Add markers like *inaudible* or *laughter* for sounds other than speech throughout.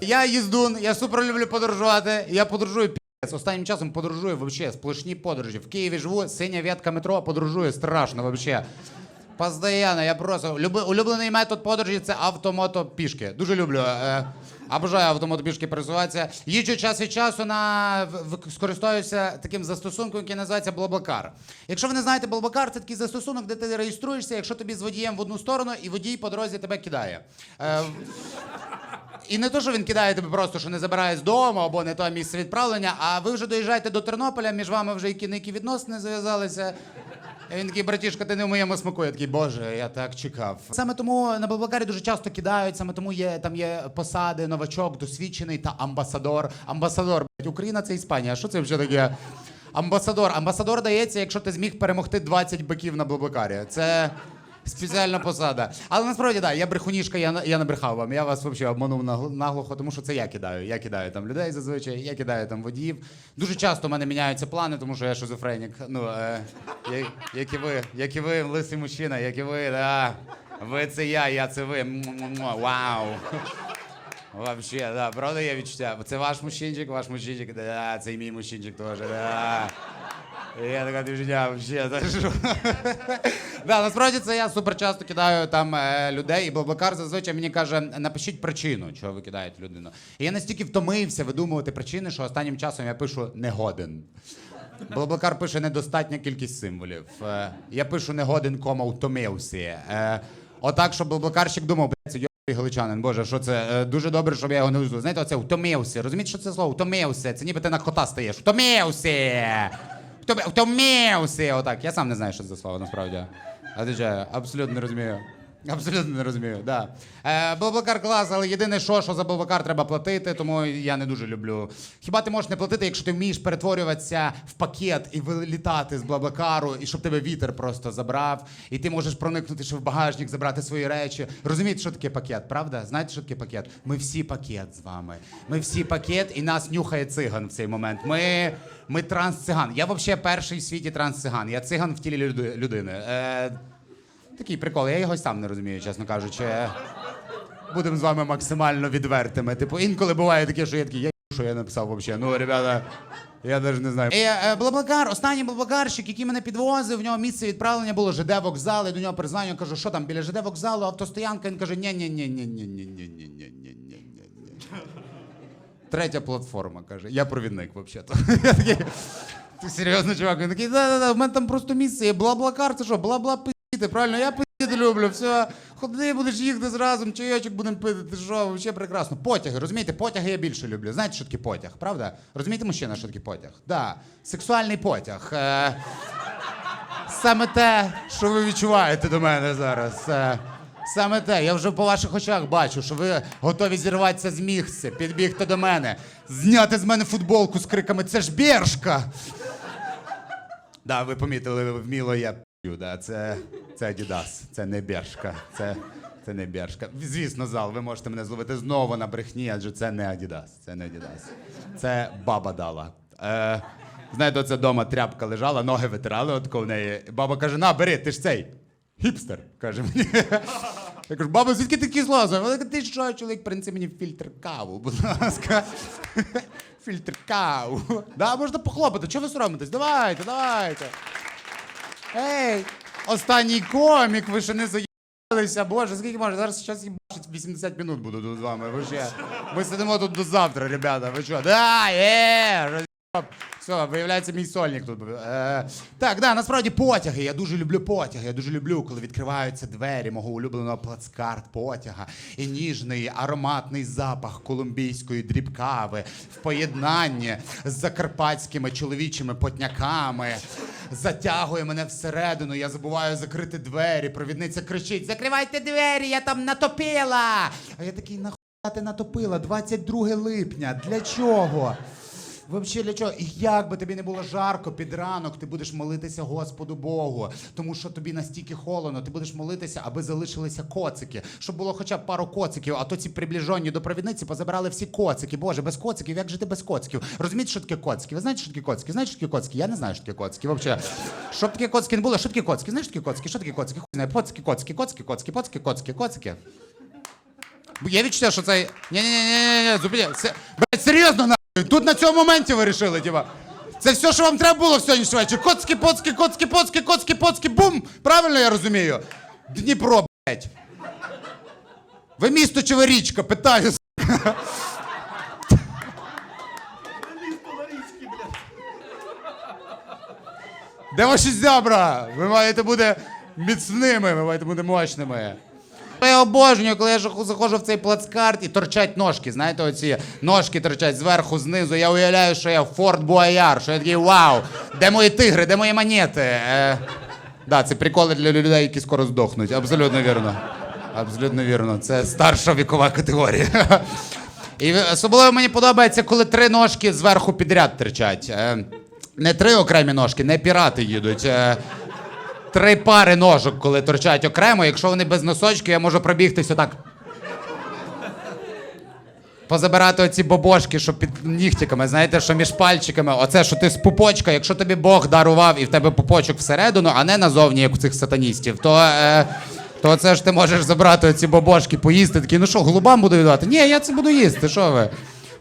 Я їздун, я супер люблю подорожувати. Я подорожую пі***ць. Останнім часом подорожую вообще сплошні подорожі. В Києві живу, синя ветка метро, подорожую страшно вообще. Постоянно, я просто улюблений метод подорожі це автомото пішки. Дуже люблю. Е, обожаю автомото пішки пересуватися. Їжджу час від часу на в- скористаюся таким застосунком, який називається Блаблакар. Якщо ви не знаєте, Блаблакар це такий застосунок, де ти реєструєшся, якщо тобі з водієм в одну сторону, і водій по дорозі тебе кидає. Е, і не то, що він кидає тебе просто, що не забирає з дому або не то місце відправлення, а ви вже доїжджаєте до Тернополя, між вами вже які які відносини зав'язалися. І він такий, братішка, ти не в моєму смаку. Я такий, боже, я так чекав. Саме тому на Блаблакарі дуже часто кидають, саме тому є там є посади, новачок, досвідчений та амбасадор. Амбасадор, блядь, Україна це Іспанія. Що це вже таке? Амбасадор. Амбасадор дається, якщо ти зміг перемогти 20 биків на Блаблакарі. Це. Спеціальна посада. Але насправді так, я брехунішка, я, я набрехав вам. Я вас взагалі обманув наглухо, тому що це я кидаю. Я кидаю там людей зазвичай, я кидаю там водіїв. Дуже часто в мене міняються плани, тому що я шизофренік. Ну, е, я- як і ви, як і ви, лисий мужчина, як і ви, да. Ви це я, я це ви. Му-му-му. Вау. Вообще, да, правда є відчуття. Це ваш мужчинчик, ваш мужчинчик, да, це і мій мужчинчик теж, да. Я така та що? Да, насправді це я супер часто кидаю там е, людей, і Блаблакар зазвичай мені каже, напишіть причину, чого ви кидаєте людину. І я настільки втомився видумувати причини, що останнім часом я пишу негоден. Блаблакар пише недостатня кількість символів. Е, я пишу негоден, кома втомився. Е, отак, щоб Блаблакарщик думав, блядь, це йобаний галичанин. Боже, що це? Е, дуже добре, щоб я його не узнав. Знаєте, оце втомився. Розумієте, що це слово? Втомився. Це ніби ти на кота стаєш. Втомився! Втом- Втомився! Отак. Я сам не знаю, що це за слово насправді. Отвечаю, абсолютно не розумію. *laughs* Абсолютно не розумію, да. Е, Блаблакар клас, але єдине, що, що за Блаблакар треба платити, тому я не дуже люблю. Хіба ти можеш не платити, якщо ти вмієш перетворюватися в пакет і вилітати з Блаблакару, і щоб тебе вітер просто забрав, і ти можеш проникнути ще в багажник, забрати свої речі. Розумієте, що таке пакет, правда? Знаєте, що таке пакет? Ми всі пакет з вами. Ми всі пакет, і нас нюхає циган в цей момент. Ми, ми транс-циган. Я взагалі перший в світі транс-циган. Я циган в тілі люди- людини. Е, Такий прикол, я його сам не розумію, чесно кажучи. Будемо з вами максимально відвертими. Типу, інколи буває таке, що я такий, я що я написав взагалі. Ну, ребята, я навіть не знаю. І, е, Блаблакар, останній блаблакарщик, який мене підвозив, в нього місце відправлення було ЖД вокзал, я до нього перезвоню, кажу, що там біля ЖД вокзалу, автостоянка. Він каже, ні ні ні ні ні ні ні ні ні ні ні ні Третя платформа, каже. Я провідник, такий, ти серйозно, чувак? Він такий, да-да-да, в мене там просто місце є. Бла-блакар, це що, бла-бла пи***ти, правильно? Я пи***ти люблю, все. Ходи, будеш їхати зразу, чайочок будемо пити, ти що, взагалі прекрасно. Потяги, розумієте, потяги я більше люблю. Знаєте, що таке потяг, правда? Розумієте, мужчина, що таке потяг? Да, сексуальний потяг. Е, Саме те, що ви відчуваєте до мене зараз. Е, Саме те, я вже по ваших очах бачу, що ви готові зірватися з місця, підбігти до мене, зняти з мене футболку з криками Це ж Бершка! Да, ви помітили, вміло я да, це, це Adidas, це не Бершка, це, це не Бершка. Звісно, зал, ви можете мене зловити знову на брехні, адже це не Adidas, це не Adidas. Це баба дала. Е, знаєте, оце вдома тряпка лежала, ноги витирали отко в неї. Баба каже: на, бери, ти ж цей. Хіпстер, каже мені. Я кажу, баба, звідки ти кисло? Вона каже, ти що, чоловік, принеси мені фільтр каву, будь ласка. *laughs* Фільтр каву. Да, можна похлопати, чого ви соромитесь? Давайте, давайте. Ей, останній комік, ви ще не заїбалися. Боже, скільки може? Зараз зараз їбачить 80 минут буду тут з вами. Ви ще. Ми сидимо тут до завтра, ребята. Ви що? Да, є! роз'єб. Все, виявляється, мій сольник тут. Е, так, да, насправді потяги. Я дуже люблю потяги. Я дуже люблю, коли відкриваються двері мого улюбленого плацкарт потяга і ніжний ароматний запах колумбійської дрібкави в поєднанні з закарпатськими чоловічими потняками. Затягує мене всередину, я забуваю закрити двері. Провідниця кричить: Закривайте двері, я там натопила! А я такий, нахуя ти натопила? 22 липня. Для чого? Вообще для чого? І як би тобі не було жарко під ранок, ти будеш молитися Господу Богу, тому що тобі настільки холодно, ти будеш молитися, аби залишилися коцики, щоб було хоча б пару коциків, а то ці приближені до провідниці позабирали всі коцики. Боже, без коциків, як жити без коциків? Розумієте, що таке коцики? Ви знаєте, що таке коцики? Знаєте, що таке коцики? Я не знаю, що таке коцики. Вообще. Щоб таке коцики не було, що таке коцики? Знаєш, що таке коцики? Що таке коцики? Хуй знає, коцики, коцики, коцики, коцики, коцики, коцики, коцики. Я відчуття, що це. ні ні ні ні ні зупині. Це... Серйозно нахуй. Тут на цьому моменті ви рішили, типа. Це все, що вам треба було в сьогоднішній вечір. Коцки, поцки, коцки, поцки, коцки, поцки, бум! Правильно я розумію? Дніпро, блядь. Ви місто чи ви річка? Питаю. Де ваші зябра? Ви маєте бути міцними, ви маєте бути мощними. Я обожнюю, коли я заходжу в цей плацкарт і торчать ножки. Знаєте, оці ножки торчать зверху, знизу. Я уявляю, що я Форт Буаяр, що я такий вау, де мої тигри, де мої монети? Е, да, це приколи для людей, які скоро здохнуть. Абсолютно вірно. Абсолютно вірно. Це старша вікова категорія. І особливо мені подобається, коли три ножки зверху підряд терчать. Е, не три окремі ножки, не пірати їдуть. Е, три пари ножок, коли торчать окремо. Якщо вони без носочки, я можу пробігтись отак. Позабирати оці бобошки, що під нігтиками, знаєте, що між пальчиками. Оце, що ти з пупочка, якщо тобі Бог дарував і в тебе пупочок всередину, а не назовні, як у цих сатаністів, то. Е, то це ж ти можеш забрати оці бобошки, поїсти. Такий, ну що, голубам буду віддавати? Ні, я це буду їсти, що ви?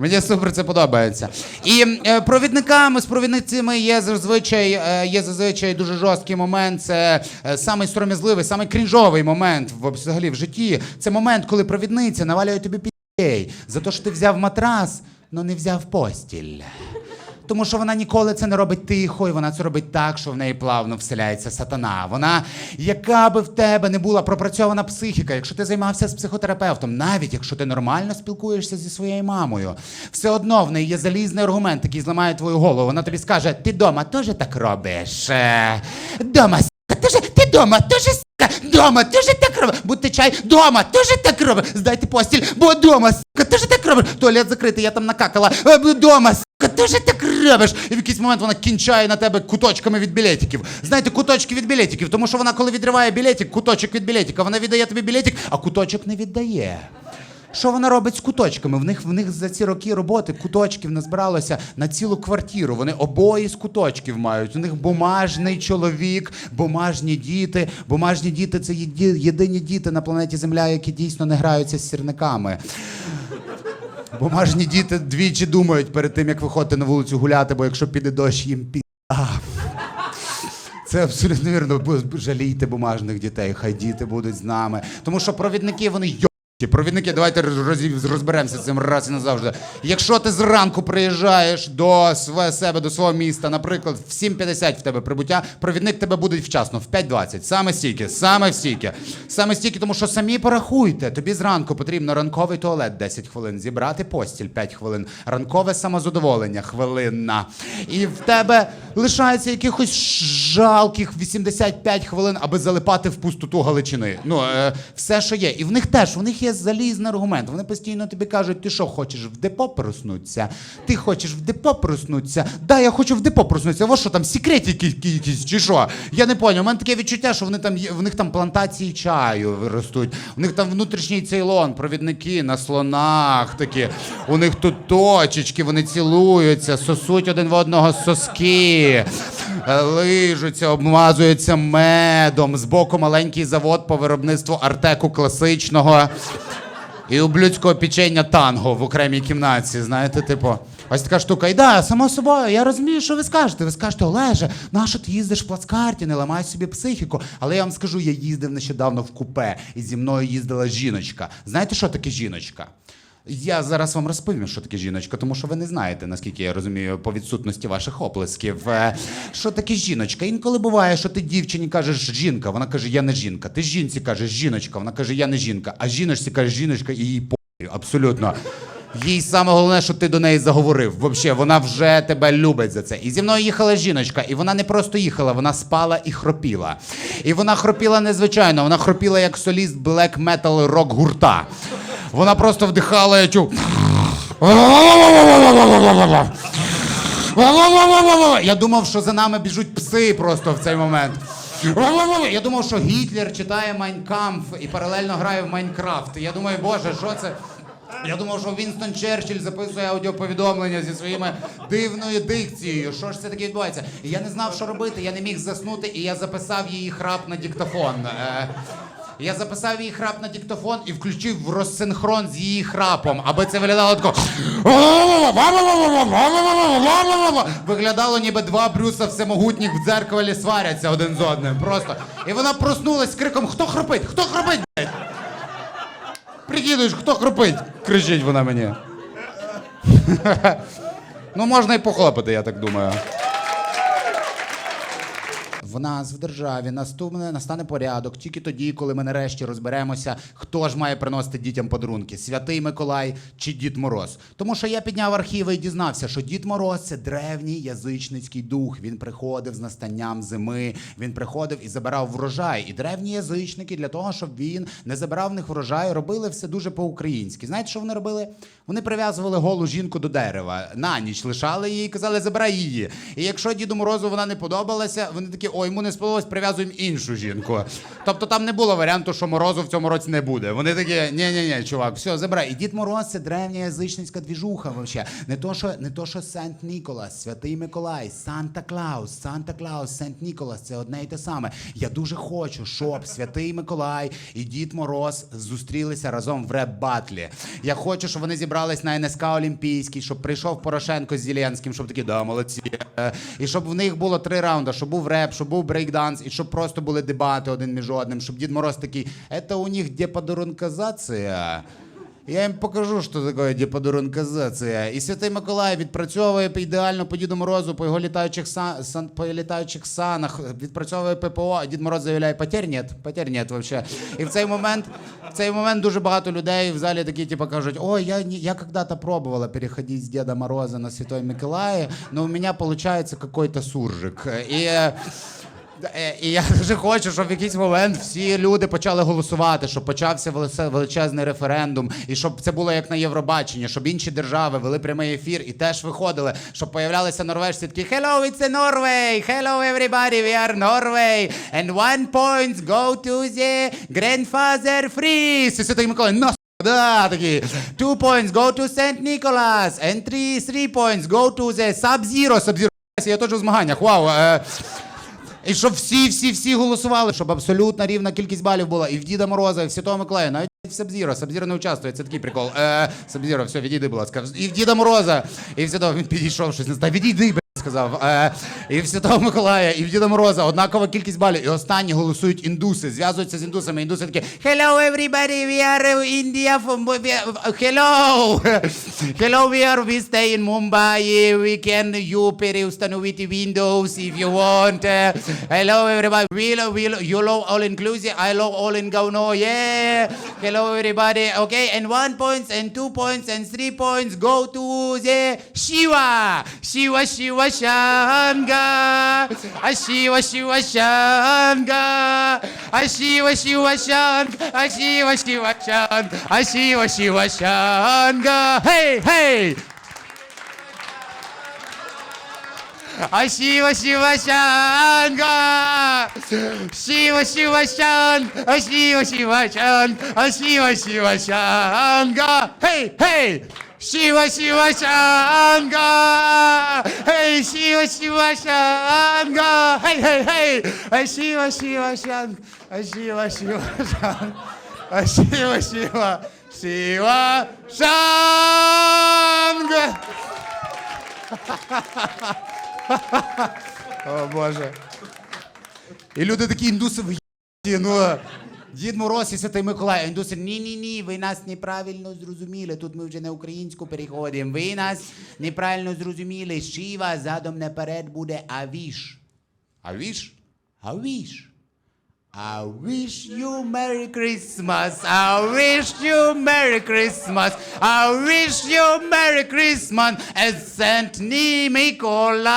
Мені супер це подобається. І е, провідниками з провідницями є зазвичай, е, є зазвичай дуже жорсткий момент. Це е, сором'язливий, самий крінжовий момент в, взагалі в житті. Це момент, коли провідниця навалює тобі пі***й за те, що ти взяв матрас, але не взяв постіль. Тому що вона ніколи це не робить тихо, і вона це робить так, що в неї плавно вселяється сатана. Вона, яка би в тебе не була пропрацьована психіка, якщо ти займався з психотерапевтом, навіть якщо ти нормально спілкуєшся зі своєю мамою, все одно в неї є залізний аргумент, який зламає твою голову. Вона тобі скаже: ти дома теж так робиш. Е, Дома, теж, ти дома теж Дома теж так робиш. Будьте чай, дома теж так робиш. Здайте постіль, бо дома, сука, теж так робиш. Туалет закритий, я там накакала. Е, Дома, сука, теж так робиш. І в якийсь момент вона кінчає на тебе куточками від білетиків. Знаєте, куточки від білетиків, тому що вона, коли відриває білетик, куточок від білетика, вона віддає тобі білетик, а куточок не віддає. Що вона робить з куточками? В них, в них за ці роки роботи куточків назбиралося на цілу квартиру. Вони обоє з куточків мають. У них бумажний чоловік, бумажні діти. Бумажні діти це єдині діти на планеті Земля, які дійсно не граються з сірниками. Бумажні діти двічі думають перед тим, як виходити на вулицю гуляти, бо якщо піде дощ, їм пі. Це абсолютно вірно. Жалійте бумажних дітей, хай діти будуть з нами. Тому що провідники вони. Провідники, давайте розберемося з цим раз і назавжди. Якщо ти зранку приїжджаєш до себе, до свого міста, наприклад, в 7.50 в тебе прибуття, провідник тебе буде вчасно, в 5.20. Саме стільки, саме стільки. Саме стільки, тому що самі порахуйте. Тобі зранку потрібно ранковий туалет 10 хвилин, зібрати постіль 5 хвилин, ранкове самозадоволення хвилинна. І в тебе лишається якихось жалких 85 хвилин, аби залипати в пустоту Галичини. Ну, е, все, що є. І в них теж, в них є залізний аргумент. Вони постійно тобі кажуть, ти що, хочеш в депо проснутися? Ти хочеш в депо проснутися? Да, я хочу в депо проснутися. Во що там, секретики які- якісь чи що? Я не поняв. У мене таке відчуття, що вони там є- в них там плантації чаю ростуть. У них там внутрішній цейлон, провідники на слонах такі. У них тут точечки, вони цілуються, сосуть один в одного соски, лижуться, обмазуються медом. Збоку маленький завод по виробництву артеку класичного. І ублюдського печення танго в окремій кімнаті, знаєте, типу. Ось така штука. І да, само собою, я розумію, що ви скажете. Ви скажете, Олеже, нащо ти їздиш в плацкарті, не ламай собі психіку. Але я вам скажу, я їздив нещодавно в купе, і зі мною їздила жіночка. Знаєте, що таке жіночка? Я зараз вам розповім, що таке жіночка, тому що ви не знаєте, наскільки я розумію, по відсутності ваших оплесків. Е, Що таке жіночка? Інколи буває, що ти дівчині кажеш жінка, вона каже, я не жінка. Ти жінці кажеш жіночка, вона каже, я не жінка. А жіночці кажеш жіночка і їй по абсолютно. Їй саме головне, що ти до неї заговорив. Взагалі, вона вже тебе любить за це. І зі мною їхала жіночка, і вона не просто їхала, вона спала і хропіла. І вона хропіла незвичайно, вона хропіла як соліст блек метал рок гурта. Вона просто вдихала чув. Я думав, що за нами біжуть пси просто в цей момент. Я думав, що Гітлер читає Майнкамф і паралельно грає в Майнкрафт. Я думаю, боже, що це? Я думав, що Вінстон Черчилль записує аудіоповідомлення зі своїми дивною дикцією. Що ж це таке відбувається? Я не знав, що робити, я не міг заснути, і я записав її храп на диктофон. Я записав її храп на диктофон і включив розсинхрон з її храпом, аби це виглядало тако. Виглядало, ніби два Брюса всемогутніх в дзеркалі сваряться один з одним. Просто. І вона проснулась з криком: Хто хропить? Хто хропить? блядь?» Прикидуєш, хто хропить? кричить вона мені. *laughs* Ну, можна і похлопати, я так думаю. В нас в державі наступне настане порядок тільки тоді, коли ми нарешті розберемося, хто ж має приносити дітям подарунки: Святий Миколай чи Дід Мороз. Тому що я підняв архіви і дізнався, що Дід Мороз це древній язичницький дух. Він приходив з настанням зими, він приходив і забирав врожай. І древні язичники для того, щоб він не забирав в них врожай, робили все дуже по-українськи. Знаєте, що вони робили? Вони прив'язували голу жінку до дерева. На ніч лишали її і казали, забирай її. І якщо Діду Морозу вона не подобалася, вони такі, ой, йому не сподобалось, прив'язуємо іншу жінку. Тобто там не було варіанту, що морозу в цьому році не буде. Вони такі, ні-ні-ні, чувак, все, забирай. І Дід Мороз це древня язичницька двіжуха вообще. Не то, що не то, що Сент Ніколас, Святий Миколай, Санта Клаус, Санта Клаус, Сент Ніколас це одне і те саме. Я дуже хочу, щоб Святий Миколай і Дід Мороз зустрілися разом в реп-батлі. Я хочу, щоб вони зібрались на НСК Олімпійський, щоб прийшов Порошенко з Зеленським, щоб такі, да, молодці. І щоб в них було три раунди, щоб був реп, щоб був брейкданс, і щоб просто були дебати один між одним, щоб Дід Мороз такий, це у них деподорунказація. Я їм покажу, що таке деподорунказація. І Святий Миколай відпрацьовує ідеально по Діду Морозу, по його літаючих, сан, сан, по літаючих санах, відпрацьовує ППО, а Дід Мороз заявляє, потерь нет, потерь нет вообще. І в цей момент, в цей момент дуже багато людей в залі такі, типу, кажуть, ой, я, я когда-то пробовала переходить с Деда Мороза на Святой Миколая, но у меня получается какой-то суржик. І... е, І я *laughs* дуже хочу, щоб в якийсь момент всі люди почали голосувати, щоб почався величезний референдум, і щоб це було як на Євробаченні, щоб інші держави вели прямий ефір і теж виходили, щоб появлялися норвежці такі Hello, it's Norway! Hello, everybody, we are Norway! And one point go to the grandfather freeze! І Святий Миколай, нас Да, такі. Two points go to St. Nicholas. And three, three points go to the Sub-Zero. Sub-Zero. Я теж у змаганнях. Вау. Е, і щоб всі, всі, всі голосували, щоб абсолютно рівна кількість балів була і в Діда Мороза, і в Святого Миколая, навіть в Сабзіро. Сабзіра не участвує, це такий прикол. Е, Сабзіро, все, відійди, будь ласка. І в Діда Мороза, і в Святого він підійшов щось не знаю. Відійди, сказав. Е, і в Святого Миколая, і в Діда Мороза однакова кількість балів. І останні голосують індуси, зв'язуються з індусами. Індуси такі Hello, everybody, we are in India from Hello! Hello, we are we stay in Mumbai. We can you переустановити Windows if you want. Uh, hello, everybody. We love, we love, you love all inclusive. I love all in Gauno. Yeah. Hello, everybody. Okay, and one points and two points and three points go to the Shiva. Shiva, Shiva, Shanga. A Shiva, Shiva, Shanga. A Shiva, Shiva, Shanga. A Shiva, Shiva, Shanga. A Shiva, Shiva, Shanga. Hey, hey. А Шива Шива Шанга! Шива Шива Шан! А Шива Шива Шан! А Шива Шива Шанга! Хей, хей! Шива Шива Шанга! Хей, Шива Шива Шанга! Хей, хей! А Шива Шива Шанга! Шива Шива Шанга! Шива Шива Шива Шанга! О Боже. І люди такі індуси в ну. Дід Мороз і Святий Миколай. Індуси, ні-ні-ні, ви нас неправильно зрозуміли. Тут ми вже на українську переходимо. Ви нас неправильно зрозуміли. Шива задом наперед буде Авіш. Авіш? Авіш. I wish you Merry Christmas. I wish you Merry Christmas. I wish you Merry Christmas. And Saint Миколай.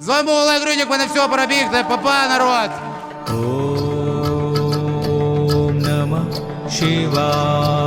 З вами був Олег Рудік, мене все, пора бігти. Папа, народ. ॐ नमः शिवाय